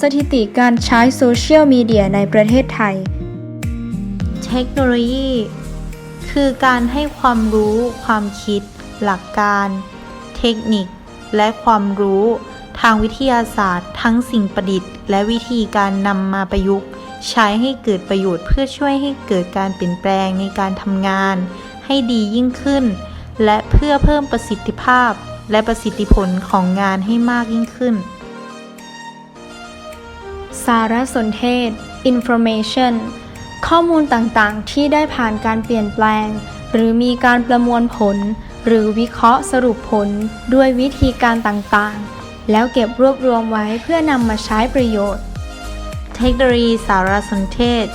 สถิติการใช้โซเชียลมีเดียในประเทศไทย เทคโนโลยี คือการให้ความรู้ ความคิด หลักการ เทคนิค และความรู้ ทางวิทยาศาสตร์ ทั้งสิ่งประดิษฐ์ และวิธีการนำมาประยุกต์ ใช้ให้เกิดประโยชน์เพื่อช่วยให้เกิดการเปลี่ยนแปลงในการทำงาน ให้ดียิ่งขึ้น และเพื่อเพิ่มประสิทธิภาพ และประสิทธิผลของงานให้มากยิ่งขึ้น สารสนเทศ information ข้อมูลต่างๆ ที่ได้ผ่านการเปลี่ยนแปลง หรือมีการประมวลผล หรือวิเคราะห์สรุปผลด้วยวิธีการต่างๆ แล้วเก็บรวบรวมไว้เพื่อนำมาใช้ประโยชน์ เทคโนโลยีสารสนเทศ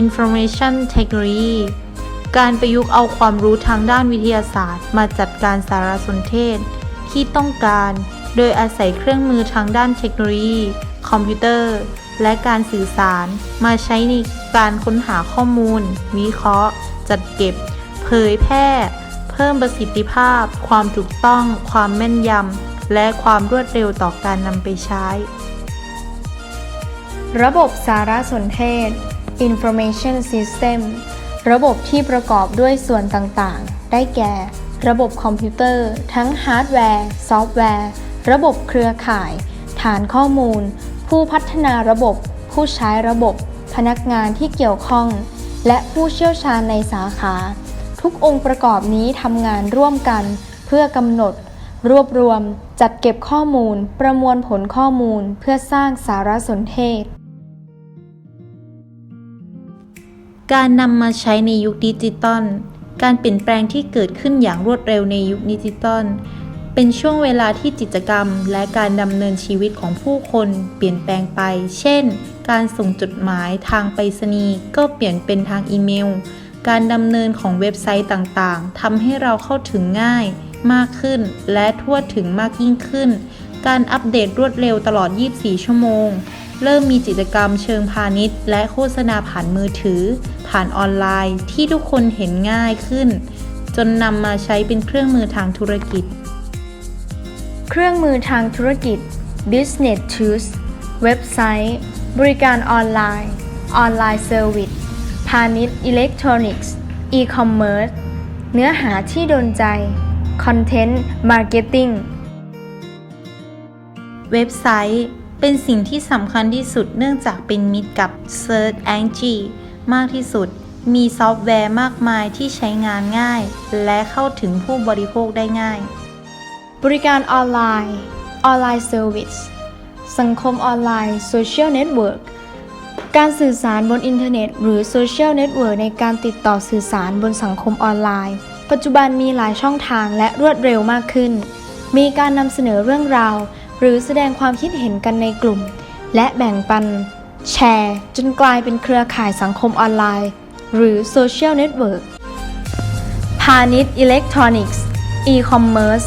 Information Technology การประยุกต์เอาความรู้ทางด้านวิทยาศาสตร์ มาจัดการสารสนเทศ ที่ต้องการ โดยอาศัยเครื่องมือทางด้านเทคโนโลยี คอมพิวเตอร์ และการสื่อสาร มาใช้ในการค้นหาข้อมูล วิเคราะห์ จัดเก็บ เผยแพร่ เพิ่มประสิทธิภาพ ความถูกต้อง ความแม่นยำ และความรวดเร็วต่อการนำไปใช้ ระบบสารสนเทศ information system ระบบที่ประกอบด้วยส่วนต่างๆ ได้แก่ ระบบคอมพิวเตอร์ ทั้งฮาร์ดแวร์ ซอฟต์แวร์ ระบบเครือข่าย ฐานข้อมูล ผู้พัฒนาระบบ ผู้ใช้ระบบ พนักงานที่เกี่ยวข้อง และผู้เชี่ยวชาญในสาขา ทุกองค์ประกอบนี้ทำงานร่วมกัน เพื่อกำหนด รวบรวม จัดเก็บข้อมูล ประมวลผลข้อมูล เพื่อสร้างสารสนเทศ การนำมาใช้ในยุคดิจิตอลการเปลี่ยนแปลงที่เกิดขึ้นอย่างรวดเร็วในยุคดิจิตอล เป็นช่วงเวลาที่กิจกรรมและการดำเนินชีวิตของผู้คนเปลี่ยนแปลงไป เช่น การส่งจดหมายทางไปรษณีย์ก็เปลี่ยนเป็นทางอีเมล การดำเนินของเว็บไซต์ต่างๆทำให้เราเข้าถึงง่าย มากขึ้น และทั่วถึงมากยิ่งขึ้น การอัปเดตรวดเร็วตลอด 24 ชั่วโมง เริ่มมีกิจกรรมเชิงพาณิชย์ และโฆษณาผ่านมือถือ ผ่านออนไลน์ที่ทุกคนเห็นง่ายขึ้น จนนำมาใช้เป็นเครื่องมือทางธุรกิจ เครื่องมือทางธุรกิจ Business Tools เว็บไซต์ บริการออนไลน์ ออนไลน์เซอร์วิส พาณิชย์อิเล็กทรอนิกส์ อีคอมเมิร์ซ เนื้อหาที่โดนใจ คอนเทนต์ มาร์เก็ตติ้ง เว็บไซต์ เป็นสิ่งที่สำคัญที่สุดเนื่องจากเป็นมิตรกับ Search Engine มากที่สุด มีซอฟต์แวร์มากมายที่ใช้งานง่าย และเข้าถึงผู้บริโภคได้ง่าย บริการออนไลน์ออนไลน์เซอร์วิสสังคมออนไลน์โซเชียลเน็ตเวิร์กการสื่อสารบนอินเทอร์เน็ต หรือโซเชียลเน็ตเวิร์กในการติดต่อสื่อสารบนสังคมออนไลน์ ปัจจุบันมีหลายช่องทางและรวดเร็วมากขึ้น มีการนำเสนอเรื่องราว หรือแสดงความคิดเห็นกันในกลุ่ม และแบ่งปัน แชร์ จนกลายเป็นเครือข่ายสังคมออนไลน์ หรือโซเชียลเน็ตเวิร์กพาณิชย์อิเล็กทรอนิกส์อีคอมเมิร์ซ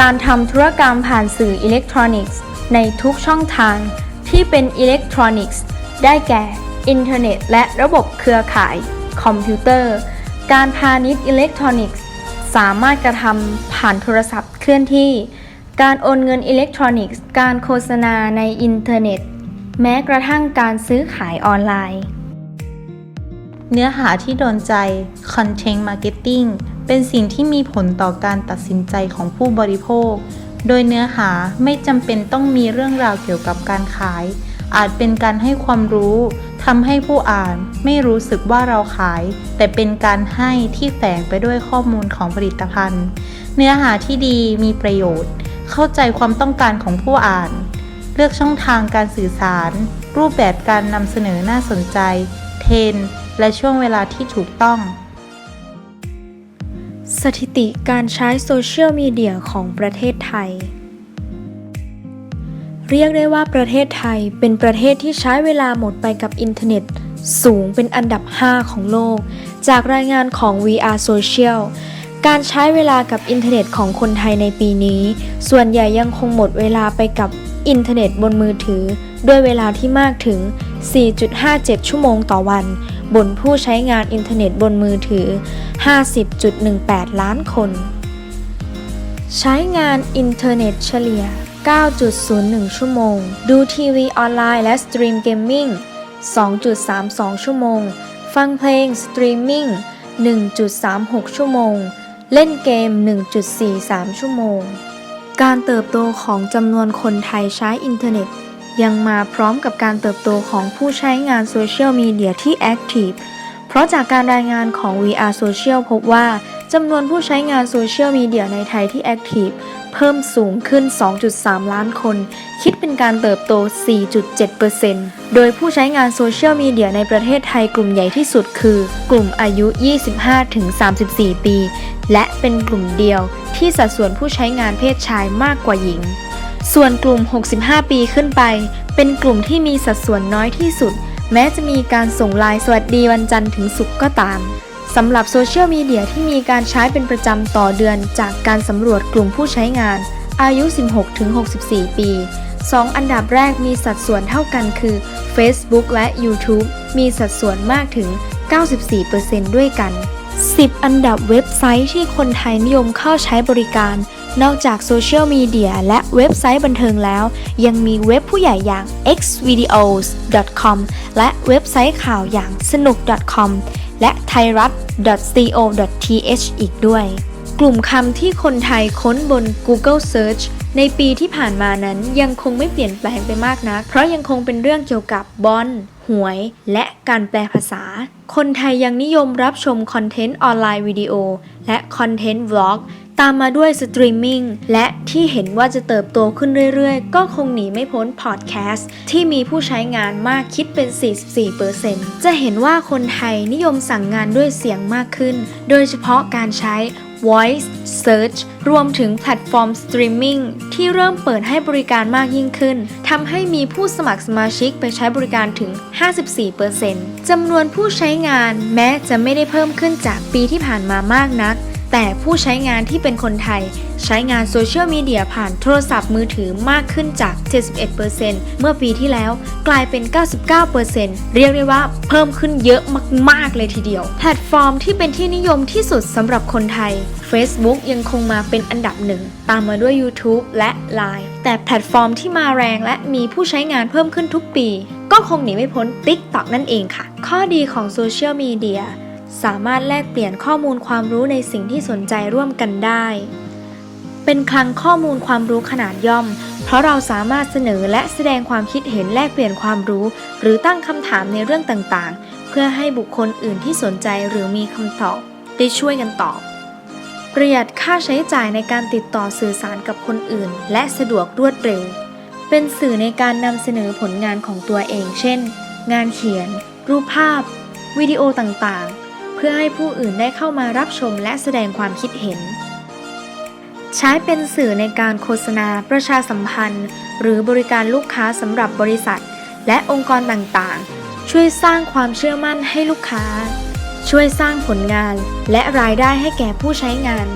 การทำธุรกรรมผ่านสื่ออิเล็กทรอนิกส์ ในทุกช่องทางที่เป็นอิเล็กทรอนิกส์ ได้แก่ อินเทอร์เน็ต และระบบเครือข่าย คอมพิวเตอร์ การพาณิชย์อิเล็กทรอนิกส์ สามารถกระทำผ่านโทรศัพท์เคลื่อนที่ การโอนเงินอิเล็กทรอนิกส์ การโฆษณาในอินเทอร์เน็ต แม้กระทั่งการซื้อขายออนไลน์ เนื้อหาที่โดนใจ Content Marketing เป็นสิ่งที่มีผลต่อการตัดสินใจของผู้บริโภค โดยเนื้อหาไม่จำเป็นต้องมีเรื่องราวเกี่ยวกับการขาย อาจเป็นการให้ความรู้ทำให้ผู้อ่านไม่รู้สึกว่าเราขาย แต่เป็นการให้ที่แฝงไปด้วยข้อมูลของผลิตภัณฑ์ เนื้อหาที่ดีมีประโยชน์ เข้าใจความต้องการของผู้อ่าน เลือกช่องทางการสื่อสาร รูปแบบการนำเสนอน่าสนใจ เทรนและช่วงเวลาที่ถูกต้อง สถิติการใช้โซเชียลมีเดียของประเทศไทย เรียกได้ว่าประเทศไทยเป็นประเทศที่ใช้เวลาหมดไปกับอินเทอร์เน็ต สูงเป็นอันดับ 5 ของโลก จากรายงานของ VR Social การใช้เวลากับอินเทอร์เน็ตของคนไทยในปีนี้ ส่วนใหญ่ยังคงหมดเวลาไปกับอินเทอร์เน็ตบนมือถือ ด้วยเวลาที่มากถึง 4.57 ชั่วโมงต่อวัน บนผู้ใช้งานอินเทอร์เน็ตบนมือถือ 50.18 ล้านคน ใช้งานอินเทอร์เน็ตเฉลี่ย 9.01 ชั่วโมง ดูทีวีออนไลน์และสตรีมเกมมิ่ง 2.32 ชั่วโมง ฟังเพลงสตรีมมิ่ง 1.36 ชั่วโมง เล่นเกม 1.43 ชั่วโมง การเติบโตของจำนวนคนไทยใช้อินเทอร์เน็ต ยังมาพร้อมกับการเติบโตของผู้ใช้งานโซเชียลมีเดียที่แอคทีฟเพราะจากการรายงานของ VR Social พบว่าจำนวนผู้ใช้งานโซเชียลมีเดียในไทยที่แอคทีฟเพิ่มสูงขึ้น 2.3 ล้านคน คิดเป็นการเติบโต 4.7%โดยผู้ใช้งานโซเชียลมีเดียในประเทศไทยกลุ่มใหญ่ที่สุดคือ กลุ่มอายุ 25-34 ปี และเป็นกลุ่มเดียวที่สัดส่วนผู้ใช้งานเพศชายมากกว่าหญิง ส่วนกลุ่ม 65 ปีขึ้นไป เป็นกลุ่มที่มีสัดส่วนน้อยที่สุด แม้จะมีการส่งไลน์สวัสดีวันจันทร์ถึงศุกร์ก็ตามสำหรับโซเชียลมีเดียที่มีการใช้เป็นประจำต่อเดือนจากการสำรวจกลุ่มผู้ใช้งาน อายุ 16-64 ปี 2 อันดับแรกมีสัดส่วนเท่ากันคือ Facebook และ YouTube มีสัดส่วนมากถึง 94%ด้วยกัน 10 อันดับเว็บไซต์ที่คนไทยนิยมเข้าใช้บริการ นอกจากโซเชียลมีเดียและเว็บไซต์บันเทิงแล้ว ยังมีเว็บผู้ใหญ่อย่าง xvideos.com และเว็บไซต์ข่าวอย่างสนุก .com และ thairat.co.th อีกด้วย กลุ่มคำที่คนไทยค้นบน Google Search ในปีที่ผ่านมานั้นยังคงไม่เปลี่ยนแปลงไปมากนัก เพราะยังคงเป็นเรื่องเกี่ยวกับบอลหวย และการแปลภาษา คนไทยยังนิยมรับชมคอนเทนต์ออนไลน์วิดีโอ และคอนเทนต์วล็อก ตามมาด้วยสตรีมมิ่งและที่เห็นว่าจะเติบโตขึ้นเรื่อยๆ ก็คงหนีไม่พ้นพอดแคสต์ที่มีผู้ใช้งานมากคิดเป็น 44%จะเห็นว่าคนไทยนิยมสั่งงานด้วยเสียงมากขึ้น โดยเฉพาะการใช้ Voice Search รวมถึงแพลตฟอร์มสตรีมมิ่งที่เริ่มเปิดให้บริการมากยิ่งขึ้นทำให้มีผู้สมัครสมาชิกไปใช้บริการถึง 54%จำนวนผู้ใช้งานแม้จะไม่ได้เพิ่มขึ้นจากปีที่ผ่านมามากนัก แต่ผู้ใช้งานที่เป็นคนไทย ใช้งานโซเชียลมีเดียผ่านโทรศัพท์มือถือมากขึ้นจาก 71%เมื่อปีที่แล้วกลายเป็น 99%เรียกได้ว่าเพิ่มขึ้นเยอะมาก ๆ เลยทีเดียว แพลตฟอร์มที่เป็นที่นิยมที่สุดสำหรับคนไทย Facebook ยังคงมาเป็นอันดับหนึ่ง ตามมาด้วย YouTube และ Line แต่แพลตฟอร์มที่มาแรงและมีผู้ใช้งานเพิ่มขึ้นทุกปี ก็คงหนีไม่พ้น TikTok นั่นเองค่ะ ข้อดีของโซเชียลมีเดีย สามารถแลกเปลี่ยนข้อมูลความรู้ในสิ่งที่สนใจร่วมกันได้ เป็นคลังข้อมูลความรู้ขนาดย่อม เพราะเราสามารถเสนอและแสดงความคิดเห็นแลกเปลี่ยนความรู้ หรือตั้งคำถามในเรื่องต่างๆ เพื่อให้บุคคลอื่นที่สนใจหรือมีคำตอบ ได้ช่วยกันตอบประหยัดค่าใช้จ่ายในการติดต่อสื่อสารกับคนอื่น และสะดวกรวดเร็ว เป็นสื่อในการนำเสนอผลงานของตัวเอง เช่น งานเขียน รูปภาพ วิดีโอต่างๆ เพื่อให้ผู้อื่นได้เข้ามารับชมและแสดงความคิดเห็น ใช้เป็นสื่อในการโฆษณาประชาสัมพันธ์ หรือบริการลูกค้าสำหรับบริษัท และองค์กรต่างๆ ช่วยสร้างความเชื่อมั่นให้ลูกค้า ช่วยสร้างผลงานและรายได้ให้แก่ผู้ใช้งาน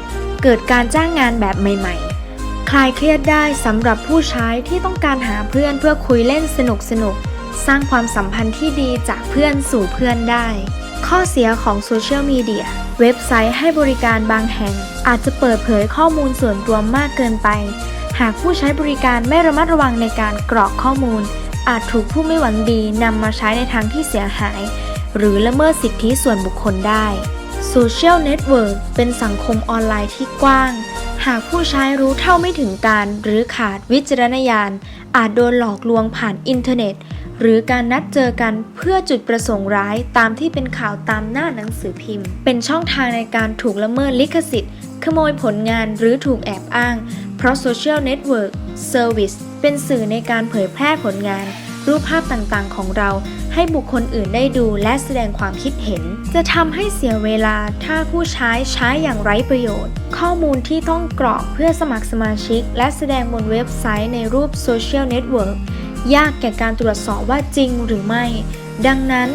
เกิดการจ้างงานแบบใหม่ ๆคลายเครียดได้สำหรับผู้ใช้ที่ต้องการหาเพื่อนเพื่อคุยเล่นสนุกๆสร้างความสัมพันธ์ที่ดีจากเพื่อนสู่เพื่อนได้ ข้อเสียของโซเชียลมีเดีย เว็บไซต์ให้บริการบางแห่ง อาจจะเปิดเผยข้อมูลส่วนตัวมากเกินไป หากผู้ใช้บริการไม่ระมัดระวังในการกรอกข้อมูล อาจถูกผู้ไม่หวังดีนำมาใช้ในทางที่เสียหาย หรือละเมิดสิทธิส่วนบุคคลได้โซเชียลเน็ตเวิร์กเป็นสังคมออนไลน์ที่กว้าง หากผู้ใช้รู้เท่าไม่ถึงการหรือขาดวิจารณญาณ อาจโดนหลอกลวงผ่านอินเทอร์เน็ต หรือการนัดเจอกันเพื่อจุดประสงค์ร้ายตามที่เป็นข่าวตามหน้าหนังสือพิมพ์ เป็นช่องทางในการถูกละเมิดลิขสิทธิ์ ขโมยผลงานหรือถูกแอบอ้าง เพราะโซเชียลเน็ตเวิร์กเซอร์วิสเป็นสื่อในการเผยแพร่ผลงาน รูปภาพต่างๆ ของเรา ให้บุคคลอื่นได้ดูและแสดงความคิดเห็น จะทำให้เสียเวลาถ้าผู้ใช้ใช้อย่างไร้ประโยชน์ ข้อมูลที่ต้องกรอกเพื่อสมัครสมาชิก และแสดงบนเว็บไซต์ในรูปโซเชียลเน็ตเวิร์ก ยากแก่การตรวจสอบว่าจริงหรือไม่ ดังนั้น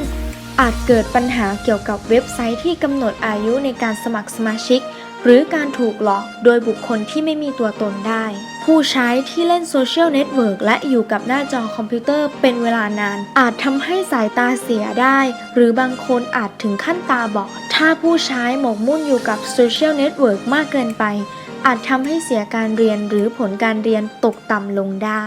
อาจเกิดปัญหาเกี่ยวกับเว็บไซต์ที่กำหนดอายุในการสมัครสมาชิก หรือการถูกหลอกโดยบุคคลที่ไม่มีตัวตนได้ ผู้ใช้ที่เล่นโซเชียลเน็ตเวิร์กและอยู่กับหน้าจอคอมพิวเตอร์เป็นเวลานาน อาจทำให้สายตาเสียได้ หรือบางคนอาจถึงขั้นตาบอด ถ้าผู้ใช้หมกมุ่นอยู่กับโซเชียลเน็ตเวิร์กมากเกินไป อาจทำให้เสียการเรียนหรือผลการเรียนตกต่ำลงได้